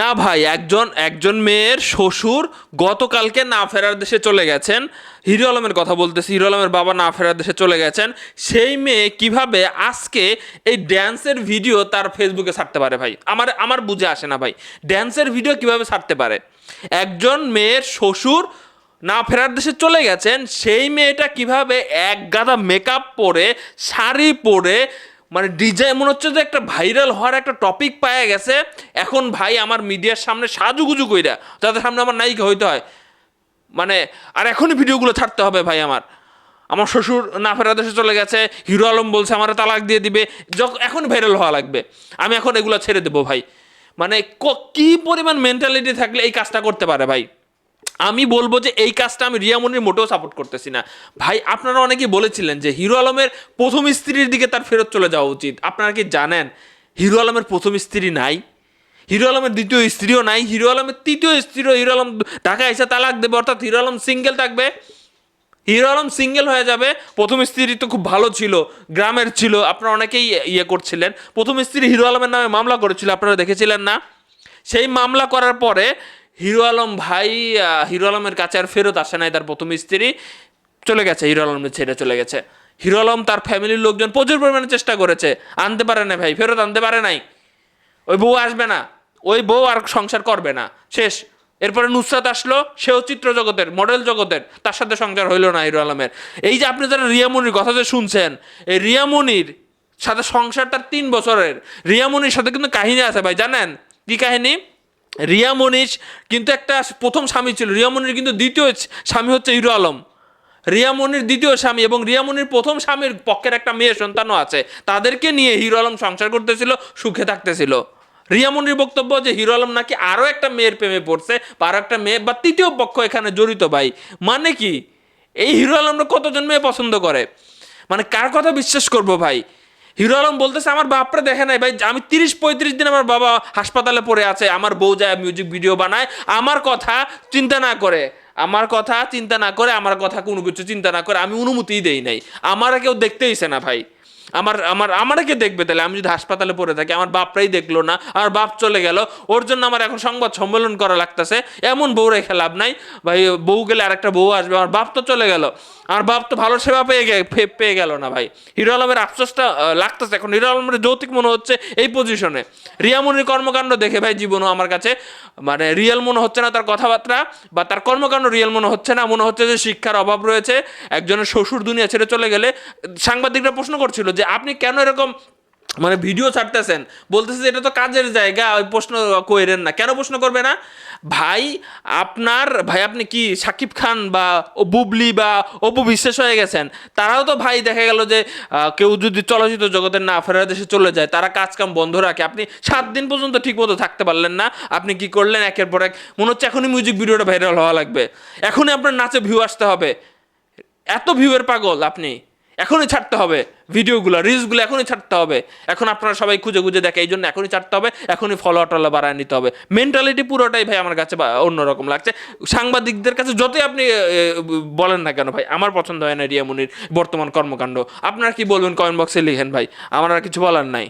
না ভাই, একজন একজন মেয়ের শ্বশুর গতকালকে না ফেরার দেশে চলে গেছেন। হিরো আলমের কথা বলতেছি, হিরো আলমের বাবা না ফেরার দেশে চলে গেছেন। সেই মেয়ে কীভাবে আজকে এই ড্যান্সের ভিডিও তার ফেসবুকে ছাড়তে পারে ভাই? আমার আমার বুঝে আসে না ভাই। ড্যান্সের ভিডিও কীভাবে ছাড়তে পারে? একজন মেয়ের শ্বশুর না ফেরার দেশে চলে গেছেন, সেই মেয়েটা কীভাবে এক গাদা মেকআপ পরে, শাড়ি পরে মানে ডিজাইন মনে হচ্ছে যে একটা ভাইরাল হওয়ার একটা টপিক পাওয়া গেছে, এখন ভাই আমার মিডিয়ার সামনে সাজুগুজু কইরা তাদের সামনে আমার নায়িকা হইতে হয়। মানে আর এখনই ভিডিওগুলো ছাড়তে হবে ভাই আমার। আমার শ্বশুর না ফেরা দেশে চলে গেছে, হিরো আলম বলছে আমার তালাক দিয়ে দিবে যখন এখন ভাইরাল হওয়া লাগবে। আমি এখন এগুলো ছেড়ে দেবো ভাই। মানে কি পরিমাণ মেন্টালিটি থাকলে এই কাজটা করতে পারে ভাই? আমি বলব যে এই কাজটা আমি রিয়ামনির মোটেও সাপোর্ট করতেছি না। ভাই, আপনারা অনেকেই বলেছিলেন যে হিরো আলমের প্রথম স্ত্রীর দিকে তার ফেরত চলে যাওয়া উচিত। আপনারা কি জানেন, হিরো আলমের প্রথম স্ত্রী নাই? হিরো আলমের দ্বিতীয় স্ত্রীও নাই, হিরো আলমের তৃতীয় স্ত্রীও হিরো আলম ঢাকা এসে তালাক দেবে, অর্থাৎ হিরো আলম সিঙ্গেল থাকবে। হিরো আলম সিঙ্গেল হয়ে যাবে। প্রথম স্ত্রী তো খুব ভালো ছিল, গ্রামের ছিল, আপনারা অনেকেই ইয়ে করছিলেন। প্রথম স্ত্রী হিরো আলমের নামে মামলা করেছিল, আপনারা দেখেছিলেন না? সেই মামলা করার পরে হিরো আলম ভাই হিরো আলমের কাছে আর ফেরত আসে নাই তার প্রথম স্ত্রী। চলে গেছে, হিরো আলমের ছেড়ে চলে গেছে। হিরো আলম তার ফ্যামিলির লোকজন প্রচুর পরিমাণে চেষ্টা করেছে। আনতে পারে না ভাই, ফেরত আনতে পারে নাই। ওই বউ আসবে না, ওই বউ আর সংসার করবে না। শেষ। এরপরে নুসরাত আসলো, সেও চিত্র জগতের মডেল জগতের, তার সাথে সংসার হইল না হিরো আলমের। এই যে আপনি যারা রিয়ামনির কথা যে শুনছেন, এই রিয়ামনির সাথে সংসার তার তিন বছরের। রিয়ামনির সাথে কিন্তু কাহিনী আছে ভাই, জানেন? কি কাহিনী? রিয়া মনীষ কিন্তু একটা প্রথম স্বামী ছিল। রিয়া মনির কিন্তু দ্বিতীয় স্বামী হচ্ছে হিরো আলম। রিয়ামনির দ্বিতীয় স্বামী এবং রিয়ামনির প্রথম স্বামীর পক্ষের একটা মেয়ে সন্তানও আছে। তাদেরকে নিয়ে হিরো আলম সংসার করতেছিল, সুখে থাকতেছিল। রিয়ামনির বক্তব্য যে হিরো আলম নাকি আরও একটা মেয়ের প্রেমে পড়ছে বা আরও একটা মেয়ে বা তৃতীয় পক্ষ এখানে জড়িত ভাই মানে কি? এই হিরো আলমরা কতজন মেয়ে পছন্দ করে? মানে কার কথা বিশ্বাস করব ভাই? হিরো আলম বলতেছে, আমার বাপরে দেখে নাই ভাই, আমি তিরিশ পঁয়ত্রিশ দিন আমার বাবা হাসপাতালে পড়ে আছে, আমার বউ যায় মিউজিক ভিডিও বানায়, আমার কথা চিন্তা না করে, আমার কথা চিন্তা না করে, আমার কথা কোনো কিছু চিন্তা না করে, আমি অনুমতিই দেই নাই, আমার কেউ দেখতেইছে না ভাই, আমার আমার, আমারে কে দেখবে তাহলে? আমি যদি হাসপাতালে পড়ে থাকি, আমার বাপরাই দেখল না আমার বাপ চলে গেল, ওর জন্য আমার এখন সংবাদ সম্মেলন করা লাগতেছে, এমন বউ রেখে লাভ নাই, ভাই, বউ গেলে আরেকটা বউ আসবে, আমার বাপ তো চলে গেল আমার বাপ তো ভালো সেবা পেয়ে গে পেয়ে গেল না ভাই। হিরো আলমের আফসোসটা লাগতেছে। এখন হিরো আলমের যৌতিক মনে হচ্ছে এই পজিশনে রিয়ামনির কর্মকাণ্ড দেখে ভাই জীবনও আমার কাছে মানে রিয়েল মনে হচ্ছে না তার কথাবার্তা, বা তার কর্মকাণ্ড রিয়েল মনে হচ্ছে না। মনে হচ্ছে যে শিক্ষার অভাব রয়েছে, একজনের শ্বশুর দুনিয়া ছেড়ে চলে গেলে সাংবাদিকরা প্রশ্ন করছিল যে, আপনি কেন এরকম মানে ভিডিও ছাড়তেছেন, বলতেছে যে এটা তো কাজের জায়গা, ওই প্রশ্ন কইরেন না। কেন প্রশ্ন করবে না? ভাই, আপনার, ভাই আপনি কি সাকিব খান বা বুবলি বা অপু বিশ্বাস হয়ে গেছেন? তারাও তো ভাই দেখা গেল যে কেউ যদি চলচ্চিত্র জগতের না ফেরার দেশে চলে যায়, তারা কাজ কাম বন্ধ রাখে। আপনি সাত দিন পর্যন্ত ঠিক মতো থাকতে পারলেন না। আপনি কি করলেন? একের পর এক মনে হচ্ছে এখনই মিউজিক ভিডিওটা ভাইরাল হওয়া লাগবে। এখনই আপনার নাচে ভিউ আসতে হবে। এত ভিউয়ের পাগল আপনি। এখনই ছাড়তে হবে ভিডিওগুলো রিলসগুলো এখনই ছাড়তে হবে। এখন আপনারা সবাই খুঁজে খুঁজে দেখে এই জন্য এখনই ছাড়তে হবে, এখনই ফলোয়ার টলো বাড়ায় নিতে হবে। মেন্টালিটি পুরোটাই ভাই আমার কাছে অন্যরকম লাগছে। সাংবাদিকদের কাছে যতই আপনি বলেন না কেন ভাই, আমার পছন্দ হয় না রিয়ামনির বর্তমান কর্মকাণ্ড। আপনারা কি বলবেন কমেন্ট বক্সে লিখেন ভাই, আমার আর কিছু বলার নাই।